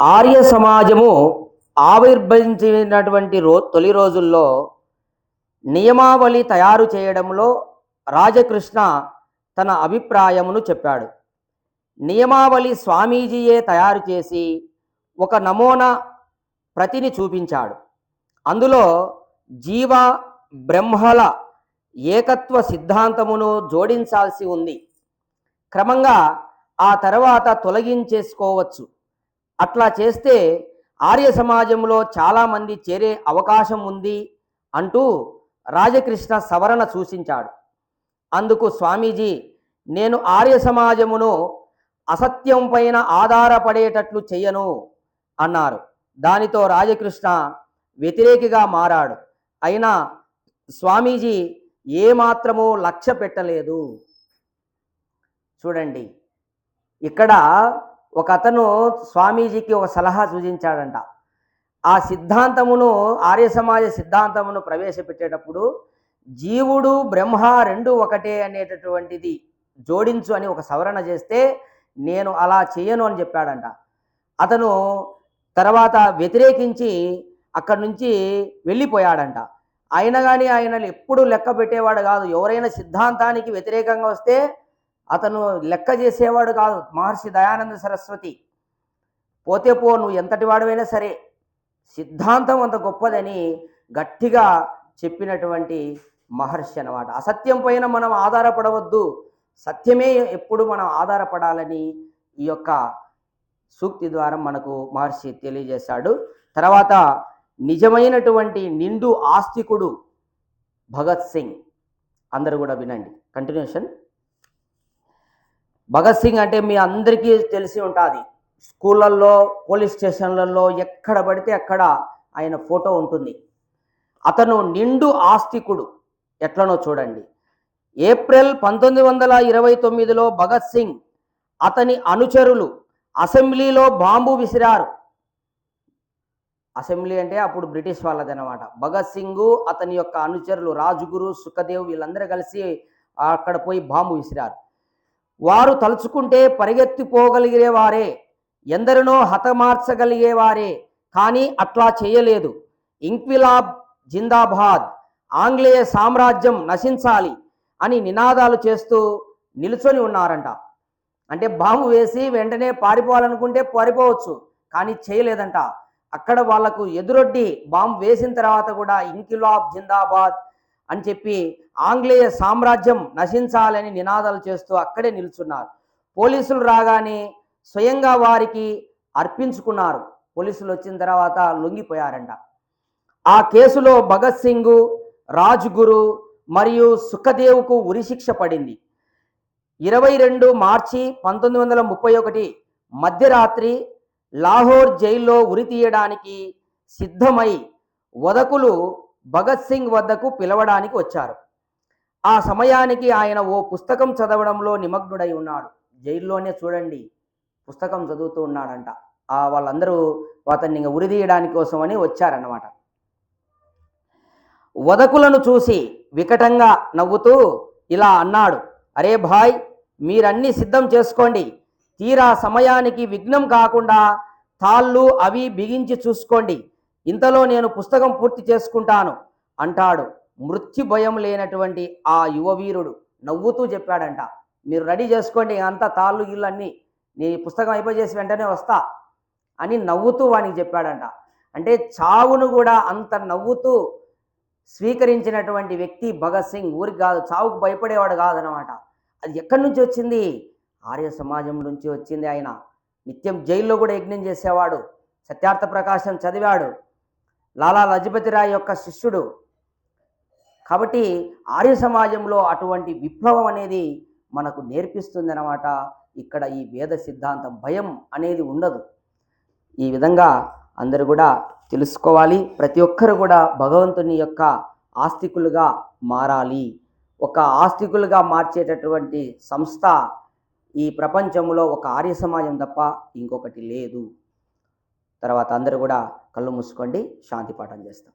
ఆర్య సమాజము ఆవిర్భవించినటువంటి రో తొలి రోజుల్లో నియమావళి తయారు చేయడంలో రాజకృష్ణ తన అభిప్రాయమును చెప్పాడు. నియమావళి స్వామీజీయే తయారు చేసి ఒక నమూనా ప్రతిని చూపించాడు. అందులో జీవ బ్రహ్మల ఏకత్వ సిద్ధాంతమును జోడించాల్సి ఉంది. క్రమంగా ఆ తర్వాత తొలగించేసుకోవచ్చు. అట్లా చేస్తే ఆర్య సమాజంలో చాలామంది చేరే అవకాశం ఉంది అంటూ రాజకృష్ణ సవరణ సూచించాడు. అందుకు స్వామీజీ నేను ఆర్య సమాజమును అసత్యం పైన ఆధారపడేటట్లు చెయ్యను అన్నారు. దానితో రాజకృష్ణ వ్యతిరేకిగా మారాడు. అయినా స్వామీజీ ఏమాత్రమూ లక్ష్య పెట్టలేదు. చూడండి ఇక్కడ ఒక అతను స్వామీజీకి ఒక సలహా సూచించాడంట. ఆ సిద్ధాంతమును ఆర్య సమాజ సిద్ధాంతమును ప్రవేశపెట్టేటప్పుడు జీవుడు బ్రహ్మ రెండు ఒకటే అనేటటువంటిది జోడించు అని ఒక సవరణ చేస్తే నేను అలా చేయను అని చెప్పాడంట. అతను తర్వాత వ్యతిరేకించి అక్కడి నుంచి వెళ్ళిపోయాడంట. అయినా కానీ ఆయన ఎప్పుడు లెక్క పెట్టేవాడు కాదు. ఎవరైనా సిద్ధాంతానికి వ్యతిరేకంగా వస్తే అతను లెక్క చేసేవాడు కాదు. మహర్షి దయానంద సరస్వతి. పోతే పో నువ్వు ఎంతటి వాడివైనా సరే. సిద్ధాంతం అంత గొప్పదని గట్టిగా చెప్పినటువంటి మహర్షి అనమాట అసత్యం పైన మనం ఆధారపడవద్దు. సత్యమే ఎప్పుడు మనం ఆధారపడాలని ఈ యొక్క సూక్తి ద్వారా మనకు మహర్షి తెలియజేశాడు. తర్వాత నిజమైనటువంటి నిండు ఆస్తికుడు భగత్ సింగ్. అందరూ కూడా వినండి. కంటిన్యూషన్ భగత్ సింగ్ అంటే మీ అందరికీ తెలిసి ఉంటుంది. స్కూళ్ళల్లో పోలీస్ స్టేషన్లలో ఎక్కడ పడితే అక్కడ ఆయన ఫోటో ఉంటుంది. అతను నిండు ఆస్తికుడు. ఎట్లనో చూడండి. ఏప్రిల్ పంతొమ్మిది వందల ఇరవై తొమ్మిదిలో భగత్ సింగ్ అతని అనుచరులు అసెంబ్లీలో బాంబు విసిరారు. అసెంబ్లీ అంటే అప్పుడు బ్రిటిష్ వాళ్ళదనమాట భగత్ సింగ్ అతని యొక్క అనుచరులు రాజుగురు సుఖదేవ్ వీళ్ళందరూ కలిసి అక్కడ పోయి బాంబు విసిరారు. వారు తలుచుకుంటే పరిగెత్తిపోగలిగేవారే ఎందరినో హతమార్చగలిగేవారే కానీ అట్లా చేయలేదు. ఇంక్విలాబ్ జిందాబాద్ ఆంగ్లేయ సామ్రాజ్యం నశించాలి అని నినాదాలు చేస్తూ నిలుచొని ఉన్నారంట. అంటే బాంబు వేసి వెంటనే పారిపోవాలనుకుంటే పారిపోవచ్చు కానీ చేయలేదంట. అక్కడ వాళ్ళకు ఎదురొడ్డి బాంబు వేసిన తర్వాత కూడా ఇంకిలాబ్ జిందాబాద్ అని చెప్పి ఆంగ్లేయ సామ్రాజ్యం నశించాలని నినాదాలు చేస్తూ అక్కడే నిల్చున్నారు. పోలీసులు రాగానే స్వయంగా వారికి అర్పించుకున్నారు. పోలీసులు వచ్చిన తర్వాత లొంగిపోయారంట. ఆ కేసులో భగత్ సింగ్ రాజ్గురు మరియు సుఖదేవ్కు ఉరిశిక్ష పడింది. ఇరవై రెండు మార్చి పంతొమ్మిది వందల ముప్పై ఒకటి మధ్యరాత్రి లాహోర్ జైల్లో ఉరి తీయడానికి సిద్ధమై వదకులు భగత్ సింగ్ వద్దకు పిలవడానికి వచ్చారు. ఆ సమయానికి ఆయన ఓ పుస్తకం చదవడంలో నిమగ్నుడై ఉన్నాడు. జైల్లోనే చూడండి పుస్తకం చదువుతూ ఉన్నాడంట. ఆ వాళ్ళందరూ అతన్ని ఉరిదీయడాని ఉరిదీయడానికి కోసమని వచ్చారన్నమాట. వదకులను చూసి వికటంగా నవ్వుతూ ఇలా అన్నాడు అరే భాయ్ మీరన్నీ సిద్ధం చేసుకోండి. తీరా సమయానికి విఘ్నం కాకుండా తాళ్ళు అవి బిగించి చూసుకోండి. ఇంతలో నేను పుస్తకం పూర్తి చేసుకుంటాను అంటాడు. మృత్యు భయం లేనటువంటి ఆ యువవీరుడు నవ్వుతూ చెప్పాడంట. మీరు రెడీ చేసుకోండి అంతా తాళ్ళు గిళ్ళు అన్నీ. నీ పుస్తకం అయిపోయేసి వెంటనే వస్తా అని నవ్వుతూ వానికి చెప్పాడంట. అంటే చావును కూడా అంత నవ్వుతూ స్వీకరించినటువంటి వ్యక్తి భగత్ సింగ్ ఊరికి కాదు చావుకు భయపడేవాడు కాదనమాట. అది ఎక్కడి నుంచి వచ్చింది? ఆర్య సమాజం నుంచి వచ్చింది ఆయన. నిత్యం జైల్లో కూడా యజ్ఞం చేసేవాడు. సత్యార్థ ప్రకాశం చదివాడు. లాలా లజపతి రాయ్ యొక్క శిష్యుడు. కాబట్టి ఆర్య సమాజంలో అటువంటి విప్లవం అనేది మనకు నేర్పిస్తుందన్నమాట. ఇక్కడ ఈ వేద సిద్ధాంతం భయం అనేది ఉండదు. ఈ విధంగా అందరూ కూడా తెలుసుకోవాలి. ప్రతి ఒక్కరు కూడా భగవంతుని యొక్క ఆస్తికులుగా మారాలి. ఒక ఆస్తికులుగా మార్చేటటువంటి సంస్థ ఈ ప్రపంచంలో ఒక ఆర్య సమాజం తప్ప ఇంకొకటి లేదు. తర్వాత అందరూ కూడా కళ్ళు మూసుకోండి శాంతి పాఠం చేస్తాం.